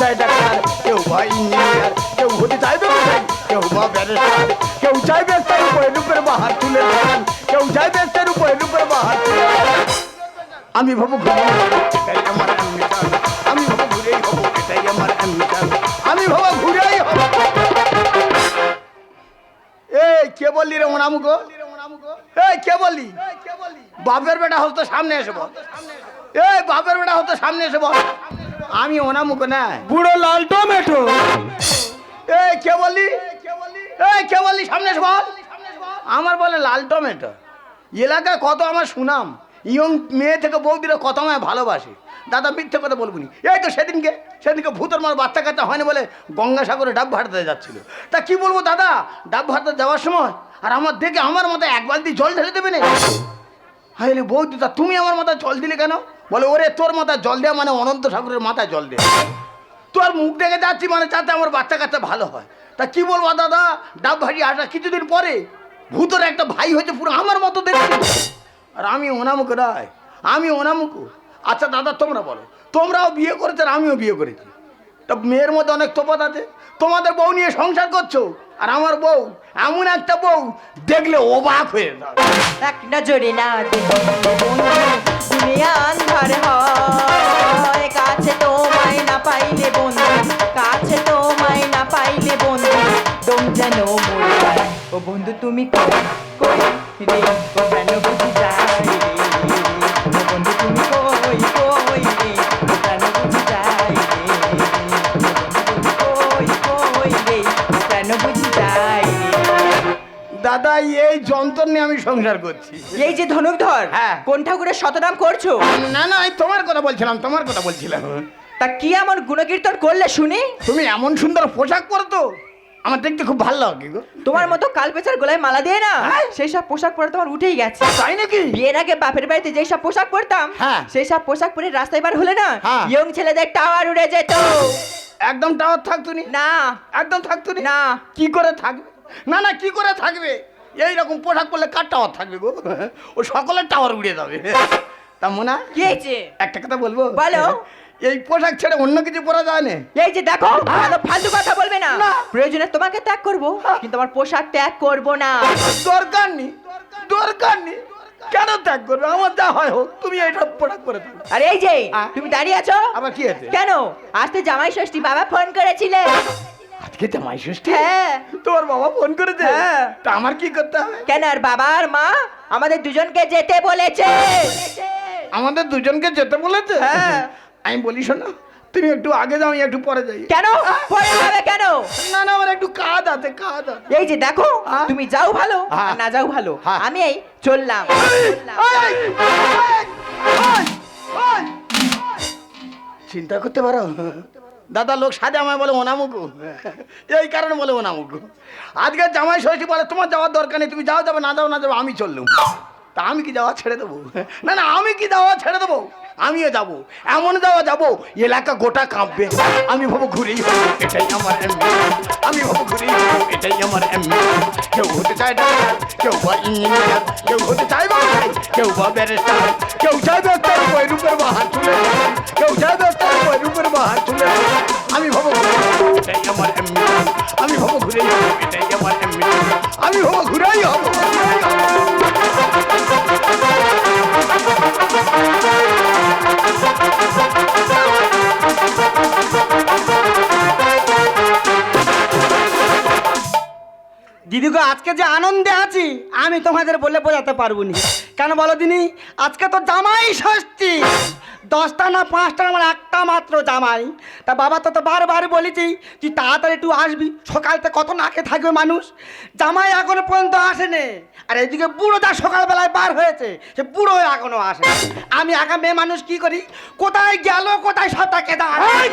চায় ডাক্তার, কেউ বা ইঞ্জিনিয়ার কেউ হতে চাইবে কেউ বা ব্যারিস্টার কেউ চায় ব্যস্তের উপরে রূপের বাহার তুলে ধরেন কেউ চায় ব্যস্তের উপরে রূপের বাহার তুলে আমি ভাবো ঘুরে আমার আমি ভাবো ঘুরেই হব এটাই আমার অ্যাম্বিশন আমি ভাবো ঘুরেই হব। এই, কে বললি রে ওনামুকো এই, কে বললি? বাপের বেটা হতো সামনে এসে বল। বাপের বেটা হতো সামনে এসে বল। আমি ওনামুকো না বুড়ো লাল টমেটো। এই কে বললি? এই কে বললি? সামনে বল। আমার বলে লাল টমেটো। এলাকায় কত আমার সুনাম। ইয়ং মেয়ে থেকে বৌদিরা কত আমায় ভালোবাসে। দাদা মিথ্যে কথা বলব নি। এই তো সেদিনকে সেদিনকে ভূতর মার বাচ্চা কাচ্চা হয়নি বলে গঙ্গাসাগরে ডাব ভাটাতে যাচ্ছিল। তা কি বলব দাদা? ডাব ভাটাতে যাওয়ার সময় আর আমার দেখে আমার মাথায় এক বালতি জল ঢেলে দেবে না। হাইলে বৌদি তা তুমি আমার মাথায় জল দিলে কেন? বলে, ওরে, তোর মাথায় জল দেওয়া মানে অনন্ত ঠাকুরের মাথায় জল দেওয়া তোর মুখ দেখে যাচ্ছি মানে যাতে আমার বাচ্চা কাচ্চা ভালো হয়। তা কি বলব, দাদা? ডাব ভাজি আসা কিছুদিন পরে ভূতর একটা ভাই হয়েছে, পুরো আমার মতো দেখছি আর আমি ওনামুখ রায়, আমি ওনামুখ আচ্ছা দাদা, তোমরা বলো, তোমরাও বিয়ে করেছ আর আমিও বিয়ে করেছি। তা মেয়ের মধ্যে অনেক তোপাত আছে। তোমাদের বউ নিয়ে সংসার করছ? আর আমার বউ, এমন একটা বউ দেখলে অবাক হয়ে যাবে। এক নজরে না দুনিয়া আন্ধার হয়। কাছে তোমায় না পাইলে বন্ধু, কাছে তো না পাইলে বন্ধু তোম যেন ও বন্ধু, তুমি কই? রে সংসার করছি। এই যে ধনুকধর হ্যাঁ। কোন ঠাকুরের শতনাম করছ? না না আমি তোমার কথা বলছিলাম তোমার কথা বলছিলাম। তা কি এমন গুণকীর্তন করলে শুনি? তুমি এমন সুন্দর পোশাক পরো তো আমার দেখতে খুব ভালো লাগে গো। তোমার মতো কালপেচার গলায় মালা দিয়ে না হ্যাঁ? সেই সব পোশাক পরে তোমার উঠেই গেছে। তাই নাকি? বিয়ের আগে বাপের বাড়িতে যেই সব পোশাক পরতাম হ্যাঁ। সেই সব পোশাক পরে রাস্তায় বার হলে না হ্যাঁ। ইয়ং ছেলেদের টাওয়ার উড়ে যেত। একদম টাওয়ার থাকতো নি? না। একদম থাকতো নি? না। কি করে থাকবে না না কি করে থাকবে? এই রকম পোশাক পরলে কার টাওয়ার থাকবে গো? ও সকলের টাওয়ার উড়ে যাবে। তা মোনা কি হয়েছে? একটা কথা বলব? বলো। এই পোশাক ছেড়ে অন্য কিছু পরা যায় না। এই যে দেখো ফালতু কথা বলবে না। না। প্রয়োজনে তোমাকে ত্যাগ করব কিন্তু আমার পোশাক ত্যাগ করব না। দরকার নেই দরকার নেই। কেন ত্যাগ করবে? আমার যা হয় হোক তুমি এইসব পোশাক পরে থাকো। আর এই যে তুমি দাঁড়িয়ে আছো? আবার কি আছে কেন? আজ তো জামাই ষষ্ঠী বাবা ফোন করেছিলে। আজকে জামাই ষষ্ঠী। হ্যাঁ। তোর বাবা ফোন করেছে। হ্যাঁ। তা আমার কি করতে হবে? কেন আর বাবা আর মা আমাদের দুজনকে যেতে বলেছে। আমাদের দুজনকে যেতে বলেছে? হ্যাঁ। আমি বলি শোনো তুমি একটু আগে যাও আমি একটু পরে যাই। কেন? পরে যাবে কেন? না না আমার একটু কাজ আছে কাজ আছে। এই যে দেখো হ্যাঁ। তুমি যাও ভালো হ্যাঁ। আর না যাও ভালো। হ্যাঁ। আমি এই চললাম। চিন্তা করতে পারো? দাদা লোক সাজে আমায় বলে ওনামুকু এই কারণে বলে ওনামুকু আজকে জামাই ষষ্ঠী বলে, তোমার যাওয়ার দরকার নেই, তুমি যাও, যাবে, না যাও, না যাব, আমি চললুম। তা আমি কি যাওয়া ছেড়ে দেবো? না না, আমি কি যাওয়া ছেড়ে দেবো? আমিও যাব, এমন যাওয়া যাব, এলাকা গোটা কাঁপবে। আমি ভাবো ঘুরেই এটাই আমার আমি ভাবো ঘুরেই এটাই আমার কেউ হতে চায় কেউ বা ইঞ্জিনিয়ার, কেউ হতে চায় কেউ বা ব্যারিস্টার, কেউ ডাক্তার বই রূপের বাহার তুলে কেউ চায় আমি হব, ঘুরেই হব। দিদিগো, আজকে যে আনন্দে আছি, আমি তোমাদের বলে বোঝাতে পারব নি। কেন বলো দিনি? আজকে তো জামাই ষষ্ঠী। দশটা না পাঁচটা আমার একটা মাত্র জামাই। তা বাবা তো তো বারবার বলেছি তুই তাড়াতাড়ি একটু আসবি সকালতে কত নাকে থাকবে মানুষ। জামাই এখনও পর্যন্ত আসেনি। আর এদিকে বুড়ো যা সকালবেলায় বার হয়েছে সে বুড়ো এখনও আসে আমি একা মেয়ে মানুষ কি করি? কোথায় গেল কোথায় সবটাকে দাঁড়ায়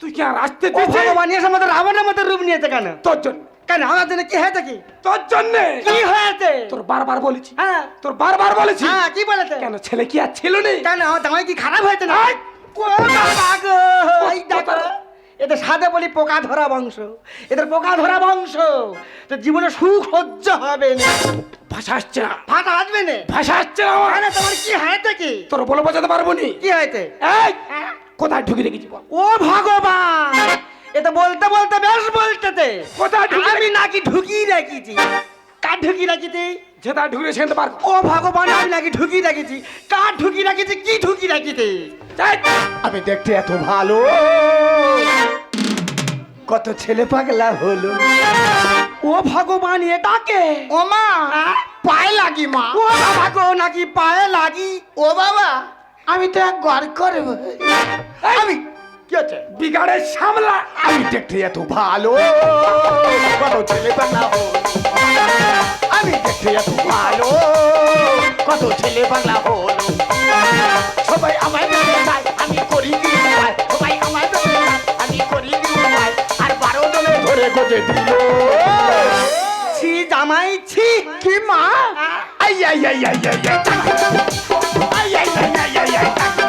তুই কি আর আসতে ভগবান এসে আমাদের রাবণের মধ্যে রূপ নিয়েছে কেন? তোর জন্য। কেন জন্য কি হয়েছে কি? তোর জন্য। কি হয়েছে? তোর বারবার বলেছি। হ্যাঁ। তোর বারবার বলেছি। হ্যাঁ কি বলেছে? কেন ছেলে কি আর ছিল কেন আমার জামাই কি খারাপ হয়েছে না? এদের বলি পোকা ধরা বংশ। এদের পোকা ধরা বংশ। তো জীবনে সুখ সহ্য হবে না। ভাষা আসছে না। ফাটা আসবে না? ভাষা আসছে না আমার। তোমার কি হয়েছে কি? তোর বলে বোঝাতে পারব নি? কি হয়েছে? এই! কোথায় ঢুকে রেখেছি ও ভগবান! এ তো বলতে বলতে বেশ বলতেতে। কোথায় ঢুকে আমি নাকি ঢুকিয়ে রেখেছি। কার ঢুকিয়ে রেখেছি? যেটা ঢুকে সেটা বার কর। ও ভগবান আমি নাকি ঢুকিয়ে রেখেছি। কার ঢুকিয়ে রেখেছি? কি ঢুকিয়ে রেখেছি। আমি দেখতে এত ভালো। কত ছেলে পাগলা হলো। ও ভগবান এটাকে ও মা। পায়ে লাগি মা। ও বাবা গো নাকি পায়ে লাগি? ও বাবা। আমি তো এক ঘর করব আমি কি আছে বিগাড়ে সামলা আমি দেখতে এত ভালো কত ছেলে পাগলা হলো আমি দেখতে এত ভালো কত ছেলে পাগলা হলো সবাই আমায় দেখে যায় আমি করি কি উপায় সবাই দেখে যায় আমি করি কি আর বারো জনে ধরে গোজে দিল ছি জামাই ছি কি মা আই আই আই আই আই আই আই আই আই আই আই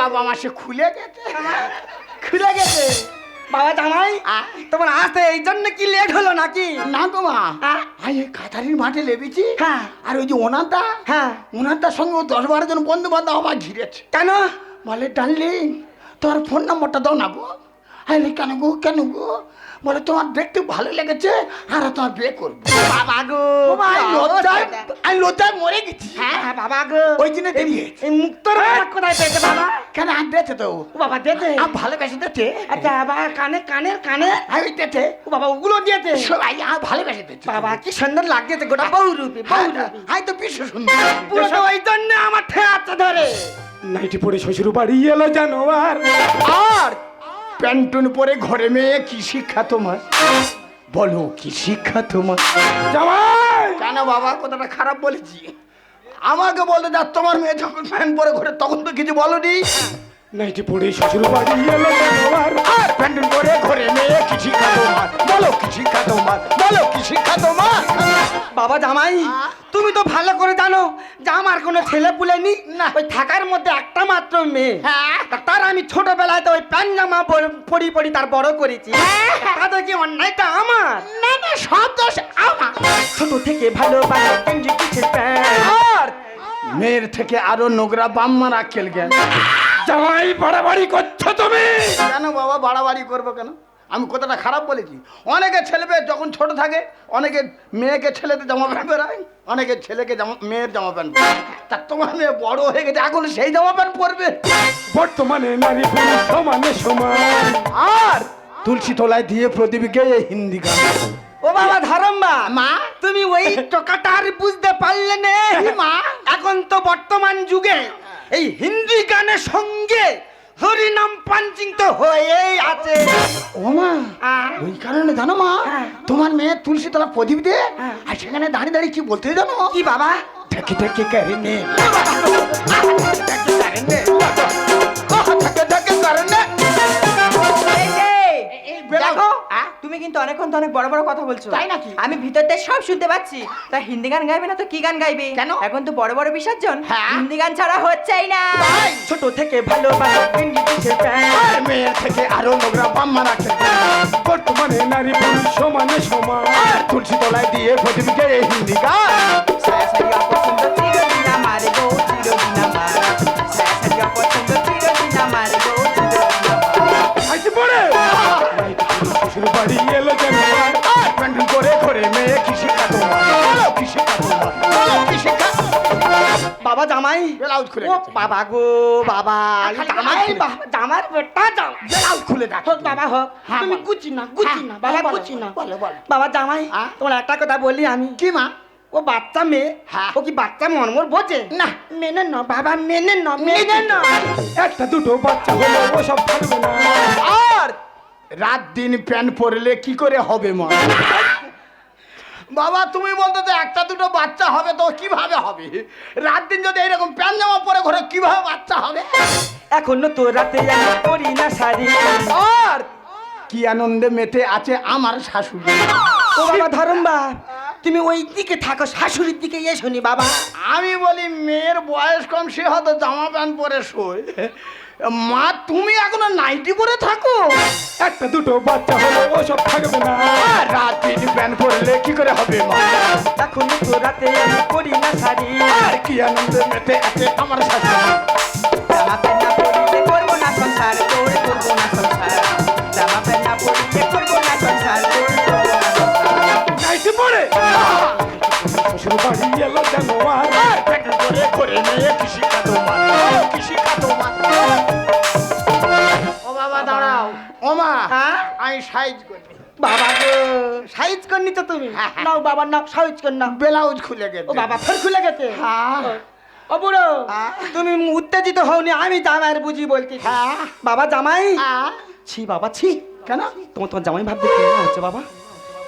বাবা আমার সে খুলে গেছে। খুলে গেছে। বাবা জামাই? তোমার আসতে এই জন্য কি লেট হলো নাকি? না তো মা। হ্যাঁ? আমি কাতারির মাঠে লেবেছি। হ্যাঁ। আর ওই যে ওনারটা হ্যাঁ। ওনারটার সঙ্গে দশ বারো জন বন্ধু বান্ধব আমার ঘিরেছে। কেন? বলে ডার্লিং তোমার ফোন নাম্বারটা দাও না গো। আরে কেন গো কেন গো? বলে তোমার দেখতে ভালো লেগেছে আর তোমার বিয়ে করব। বাবা গো আমি লজ্জায় মরে গেছি। হ্যাঁ হ্যাঁ বাবা গো। ওই জন্য। এই মুক্তর কোথায় পেয়েছে বাবা? কেন আর দিয়েছে তো? ও বাবা দেতে আর ভালোবেসে দিচ্ছে আচ্ছা বাবা কানে কানের কানে। আমি দিয়েছে। ও বাবা ওগুলো দিয়েছে? সবাই আর ভালোবেসে দিচ্ছে বাবা কি সুন্দর লাগছে গোটা বহু রূপে বহু রূপে আমি তো বিশ্ব সুন্দর। পুরো তো ওই জন্য আমার ঠেয়াচ্ছে ধরে। নাইটি পরে শ্বশুর বাড়ি এলো জানোয়ার। আর প্যান্টুন পরে ঘরে মেয়ে কি শিক্ষা তোমার? বলো কি শিক্ষা তোমার? জামাই! কেন বাবা কথাটা খারাপ বলেছি? আমাকে বলে যা তোমার মেয়ে যখন প্যান্ট পরে ঘরে তখন তো কিছু বলনি? নাইটি পরে শ্বশুর বাড়ি এলো জানোয়ার আর প্যান্টুন পরে ঘরে মেয়ে কি শিক্ষা তোমার? বলো কি শিক্ষা তোমার? বলো কি শিক্ষা তোমার? বাবা জামাই তুমি তো ভালো করে জানো যে আমার কোনো ছেলে পুলে নি না। ওই থাকার মধ্যে একটা মাত্র মেয়ে। হ্যাঁ। তার আমি ছোটবেলায় তো ওই প্যান জামা পর- পরি পরি তার বড় করেছি। হ্যাঁ। তাদের কি অন্যায়টা আমার। না না সব দোষ আমার। ছোট থেকে ভালোবাসা পিছের প্যান্ট? আর মেয়ের থেকে আরও নোংরা বাম্মারা আক্কেল জ্ঞান জামাই বাড়াবাড়ি করছ তুমি? কেন বাবা বাড়াবাড়ি করব কেন? আমি কথাটা খারাপ বলেছি। অনেকে ছেলে যখন ছোট থাকে অনেকে মেয়েকে ছেলেতে জামা প্যান্ট বেরায় অনেকে ছেলেকে জামা মেয়ের জামা প্যান্ট। তা তোমার মেয়ে বড় হয়ে গেছে এখন সেই জামা প্যান্ট পরবে? বর্তমানে নারী পুরুষ সমানে সমান। আর? তুলসী তলায় দিয়ে প্রদীপকে এই হিন্দি গান ও বাবা ধরম্বা। মা তুমি ওই টকাটা আর বুঝতে পারলে না। মা? এখন তো বর্তমান যুগে এই হিন্দি গানের সঙ্গে হরিনাম পাঞ্চিং তো হয়েই আছে ও মা। ওই কারণে জানো মা হ্যাঁ। তোমার মেয়ে তুলসী তলা প্রদীপ দিয়ে হ্যাঁ। আর সেখানে দাঁড়িয়ে দাঁড়িয়ে কি বলতে জানো কি বাবা যে, এই বেরাও। দেখো। হ্যাঁ? তুমি কিন্তু অনেকক্ষণ তো অনেক বড় বড় কথা বলছো। তাই নাকি? আমি ভিতর থেকে সব শুনতে পাচ্ছি। তা হিন্দি গান গাইবে না তো কি গান গাইবে? কেন? এখন তো বড় বড় বিসর্জন। হ্যাঁ। হিন্দি গান ছাড়া হচ্ছেই না। ছোট থেকে ভালো ভালো হিন্দি প্যান্ট আর মেয়ের থেকে আরও নোংরা বাম্মা রাখে বর্তমানে নারী পুরুষ সমানে সমান। তুলসী তলায় দিয়ে প্রদীপকে এই ব্লাউজ খুলে ও বাবা গো বাবা জামার বেটা যাও ব্লাউজ খুলে হোক বাবা হোক। হ্যাঁ, তুমি গুচি না গুচি না হ্যাঁ, বাবা গুচি না বলো, বলো। বাবা জামাই হ্যাঁ? তোমার একটা কথা বলি আমি। কি মা? ও বাচ্চা মেয়ে হ্যাঁ। ও কি বাচ্চা মর্মর বোঝে? না। মেনে ন বাবা মেনে ন মেনে ন একটা দুটো বাচ্চা হলো ওসব থাকবে না আর রাত দিন প্যান্ট পরলে কি করে হবে মা? বাবা তুমি বলতো তো একটা দুটো বাচ্চা হবে তো কীভাবে হবে? রাত দিন যদি এরকম প্যান্ট জামা পরে ঘরে কীভাবে বাচ্চা হবে? এখনও তো রাতে করি না শাড়ি। আর কি আনন্দে মেতে আছে আমার শাশুড়ি। ও বাবা ধরম্বা তুমি ওই দিকে থাকো শাশুড়ির দিকে এসো নি বাবা। আমি বলি মেয়ের বয়স কম সে হয়তো জামা প্যান্ট পরে শোয়। মা তুমি এখনও নাইটি পরে থাকো? একটা দুটো বাচ্চা হলো ওসব থাকবে না। আর রাত দিন প্যান্ট পরলে কি করে হবে মা? এখন তো রাতে আমি করি না শাড়ি। আর কি আনন্দে মেতে আছে আমার শাশুড়ি জামা প্যান্ট না পরিলে করব না সংসার তোর করব না সংসার। জামা প্যান্ট না পরিলে করব না সংসার তোর করব না সংসার। নাইটি পড়ে? শ্বশুর বাড়ি এলো আমি সাইজ করি বাবা গো সাইজ করনি তো তুমি? নাও বাবা নাও সাইজ কর নাও। ব্লাউজ খুলে গেছে। ও বাবা ফের খুলে গেছে? হ্যাঁ। ও বুড়ো হ্যাঁ? তুমি উত্তেজিত হওনি আমি জামাইয়ের বুঝি হ্যাঁ। বাবা জামাই? হ্যাঁ। ছি বাবা ছি। কেন? তোমার তোমার জামাই ভাবতে কি হচ্ছে বাবা?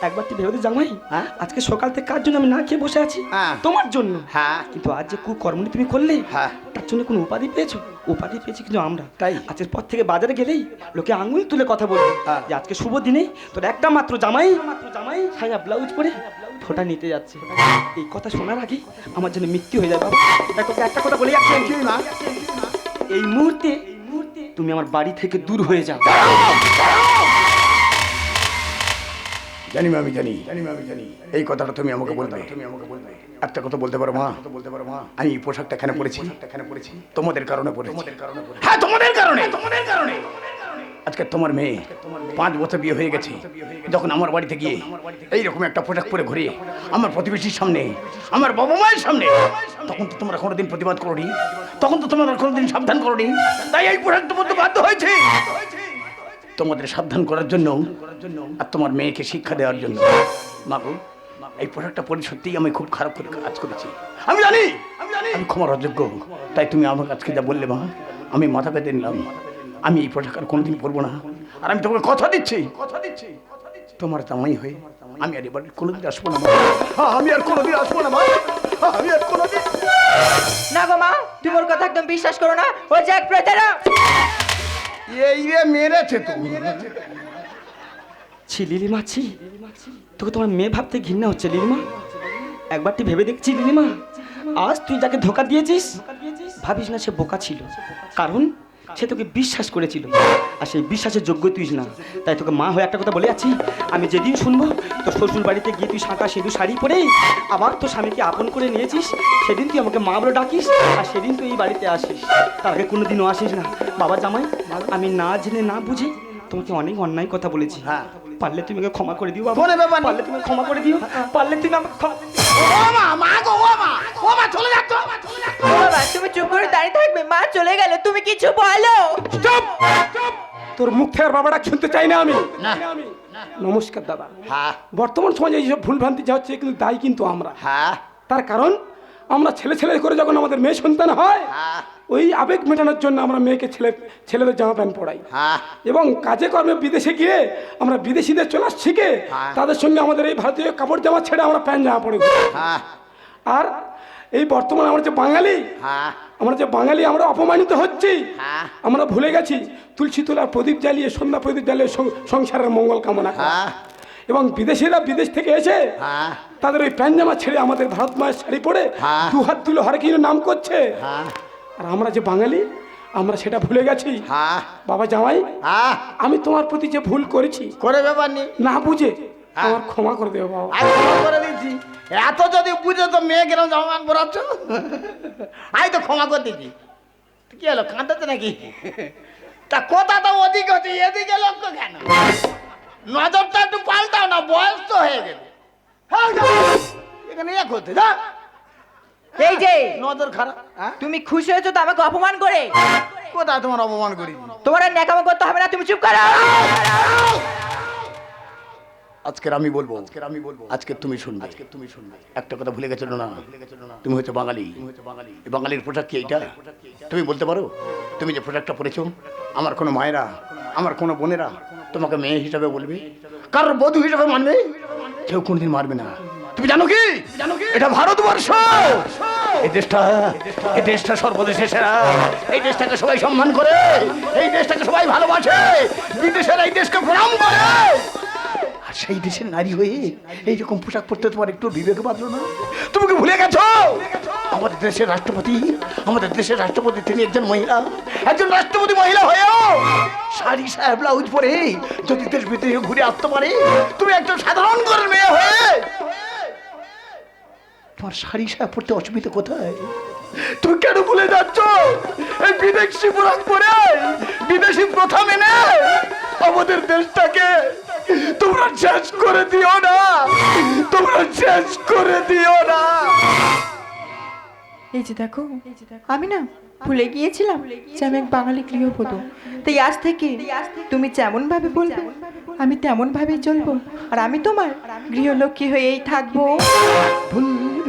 একবার তুই ভেবে জামাই? হ্যাঁ? আজকে সকাল থেকে কার জন্য আমি না খেয়ে বসে আছি? হ্যাঁ। তোমার জন্য। হ্যাঁ। কিন্তু আজ যে কুকর্মটি তুমি করলে হ্যাঁ। জন্য কোনো উপাধি পেয়েছ? উপাধি পেয়েছি কিন্তু আমরা। তাই? আজকের পর থেকে বাজারে গেলেই লোকে আঙুল তুলে কথা বলবে। হ্যাঁ। যে আজকে শুভ দিনে তোর একটা মাত্র জামাই মাত্র জামাই সাজা ব্লাউজ পরে ফোটা নিতে যাচ্ছে। এই কথা শোনার আগে আমার জন্য মৃত্যু হয়ে যাবে একটা কথা বলে যাচ্ছি। মুহূর্তে এই মুহূর্তে তুমি আমার বাড়ি থেকে দূর হয়ে যাও। জানি আমি জানি। জানি আমি জানি। এই কথাটা তুমি আমাকে বলবে তুমি আমাকে বলবে। একটা কথা বলতে পারো মা। বলতে পারো মা। আমি এই পোশাকটা এখানে পরেছি। এখানে পরেছি। তোমাদের কারণে পরেছি। তোমাদের কারণে হ্যাঁ তোমাদের কারণে। তোমাদের কারণে। আজকে তোমার মেয়ে পাঁচ বছর বিয়ে হয়ে গেছে। যখন আমার বাড়িতে গিয়ে এইরকম একটা পোশাক পরে ঘুরে আমার প্রতিবেশীর সামনে আমার বাবা মায়ের সামনে তখন তো তোমরা কোনোদিন প্রতিবাদ করোনি। তখন তো তোমরা কোনোদিন সাবধান করোনি। তাই এই পোশাক তোমার বাধ্য হয়েছে। তোমাদের সাবধান করার জন্য আর তোমার মেয়েকে শিক্ষা দেওয়ার জন্য। মাগো এই পোশাকটা পরে সত্যিই আমি খুব খারাপ করে কাজ করেছি। আমি জানি আমি জানি। আমি ক্ষমার অযোগ্য। তাই তুমি আমার আজকে যা বললে মা আমি মাথা পেতে নিলাম। আমি এই পোশাক আর কোনোদিন পরবো না। আর আমি তোমাকে কথা দিচ্ছি। কথা দিচ্ছি তোমার জামাই হয়ে আমি আর এবার কোনোদিন আসব না আমি আর কোনোদিন আসব না মা। আমি আর কোনোদিন না গো মা তুমি ওর কথা একদম বিশ্বাস করো না। ও যে এক প্রতারক। এই রে মেরেছে তুমি ছি লিলিমা ছি তোকে তোমার মেয়ে ভাবতে ঘৃণা হচ্ছে, লিলিমা। একবারটি ভেবে দেখছি লিলিমা? আজ তুই যাকে ধোকা দিয়েছিস, ভাবিস না সে বোকা ছিল। কারণ সে তোকে বিশ্বাস করেছিল। আর সেই বিশ্বাসের যোগ্য তুই না। তাই তোকে মা হয়ে একটা কথা বলে আছি আমি যেদিন শুনব, তোর শ্বশুর বাড়িতে গিয়ে তুই সাঁকা সিঁদুর, শাড়ি পরে আবার তোর স্বামীকে আপন করে নিয়েছিস। সেদিন তুই আমাকে মা বলে ডাকিস, আর সেদিন তুই এই বাড়িতে আসিস। তার আগে কোনোদিনও আসিস না। বাবা জামাই, আমি না জেনে না বুঝি তোমাকে অনেক অন্যায় কথা বলেছি। হ্যাঁ। পারলে তুমি আমাকে ক্ষমা করে দিও বাবা। কোনো ব্যাপার পারলে তুমি ক্ষমা করে দিও। পারলে তুমি আমাকে ক্ষমা ও মা মা গো ও মা ও মা চলে যাচ্ছ। বাবা তুমি চুপ করে দাঁড়িয়ে থাকবে। মা চলে গেল তুমি কিছু বলো। চুপ তোর মুখ থেকে আর বাবাটা শুনতে চাই না আমি। নমস্কার দাদা। হ্যাঁ বর্তমান সমাজে এইসব ভুলভ্রান্তি যা হচ্ছে কিন্তু দায়ী কিন্তু আমরা। হ্যাঁ তার কারণ আমরা ছেলে ছেলে করে যখন আমাদের মেয়ে সন্তান হয় হ্যাঁ ওই আবেগ মেটানোর জন্য আমরা মেয়েকে ছেলে ছেলেদের জামা প্যান্ট পরাই। হ্যাঁ। এবং কাজে কর্মে বিদেশে গিয়ে আমরা বিদেশিদের চলে শিখে হ্যাঁ। তাদের সঙ্গে আমাদের এই ভারতীয় কাপড় জামা ছেড়ে আমরা প্যান্ট জামা পরে। হ্যাঁ। আর এই বর্তমানে আমরা যে বাঙালি আমরা যে বাঙালি আমরা অপমানিত হচ্ছি। আমরা ভুলে গেছি তুলসী তোলার প্রদীপ জ্বালিয়ে সন্ধ্যা প্রদীপ জ্বালিয়ে সংসারের মঙ্গল কামনা এবং বিদেশিরা বিদেশ থেকে এসে তাদের ওই প্যান্ট জামা ছেড়ে আমাদের ভারত মায়ের শাড়ি পরে। দু হাত তুলে হরে নাম করছে। আর আমরা যে বাঙালি আমরা সেটা ভুলে গেছি। হ্যাঁ। বাবা জামাই হ্যাঁ। আমি তোমার প্রতি যে ভুল করেছি করে ব্যাপার নেই না বুঝে আমার ক্ষমা করে দেবো বাবা। আমি ক্ষমা করে দিচ্ছি এত যদি বুঝে তো মেয়ে গেলাম জামা পরাচ্ছ? আমি তো ক্ষমা করে দিচ্ছি কি হলো কাঁদাতে নাকি? তা কথা তো ওদিকে হচ্ছে এদিকে লক্ষ্য কেন? নজরটা একটু পাল্টাও না বয়স তো হয়ে হ্যাঁ, এখানে এক হতে যা। এই যে নজর খারাপ। হ্যাঁ? তুমি খুশি হয়েছো তো আমাকে অপমান করে? কোথায় তোমার অপমান করি? তোমার আর ন্যাকামো করতে হবে না তুমি চুপ করো। আজকের আমি বলব আজকের আমি বলব। আজকে তুমি শুনবে। আজকে তুমি শুনবে। একটা কথা ভুলে গেছিল না? তুমি হচ্ছে বাঙালি। তুমি হচ্ছে বাঙালি। বাঙালির পোশাক কি এইটা? তুমি বলতে পারো? তুমি যে পোশাকটা পরেছো আমার কোনো মায়েরা আমার কোনো বোনেরা তোমাকে মেয়ে হিসাবে বলবে? কারোর বধূ হিসাবে মানবে? কেউ কোনোদিন মারবে না। তুমি জানো কি? জানো কি? এটা ভারতবর্ষ! এই দেশটা এই দেশটা সর্বদেশে সেরা। এই দেশটাকে সবাই সম্মান করে। এই দেশটাকে সবাই ভালোবাসে। বিদেশের এই দেশকে প্রণাম করে। আর সেই দেশের নারী হয়ে এইরকম পোশাক পরতে তোমার একটু বিবেক বাঁধলো না? তুমি কি ভুলে গেছো? আমাদের আমাদের দেশের রাষ্ট্রপতি আমাদের দেশের রাষ্ট্রপতি তিনি একজন মহিলা। একজন রাষ্ট্রপতি মহিলা হয়েও শাড়ি সাহেব ব্লাউজ পরে যদি দেশ বিদেশে ঘুরে আসতে পারে তুমি একজন সাধারণ ঘরের মেয়ে হয়ে তোমার শাড়ি সাহেব পড়তে অসুবিধা কোথায়? তুমি কেন ভুলে যাচ্ছ? এই বিদেশি পুরাণ করে বিদেশি প্রথা মেনে আমাদের দেশটাকে তোমরা শেষ করে দিও না। তোমরা শেষ করে দিও না। এই যে দেখো আমি না ভুলে গিয়েছিলাম যে আমি এক বাঙালি গৃহবধূ। তাই আজ থেকে তুমি যেমন ভাবে বলবে আমি তেমন ভাবে চলবো। আর আমি তোমার গৃহলক্ষ্মী হয়েই থাকব।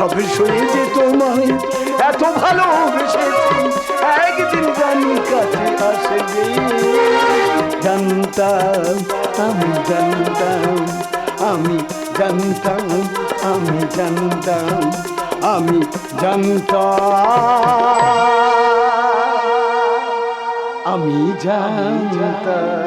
সব যে তোমায়, এত ভালোবেসেছি একদিন জানি কাছে জানতাম, আমি জানতাম আমি জানতাম আমি জানতাম আমি জানতাম আমি জানতাম।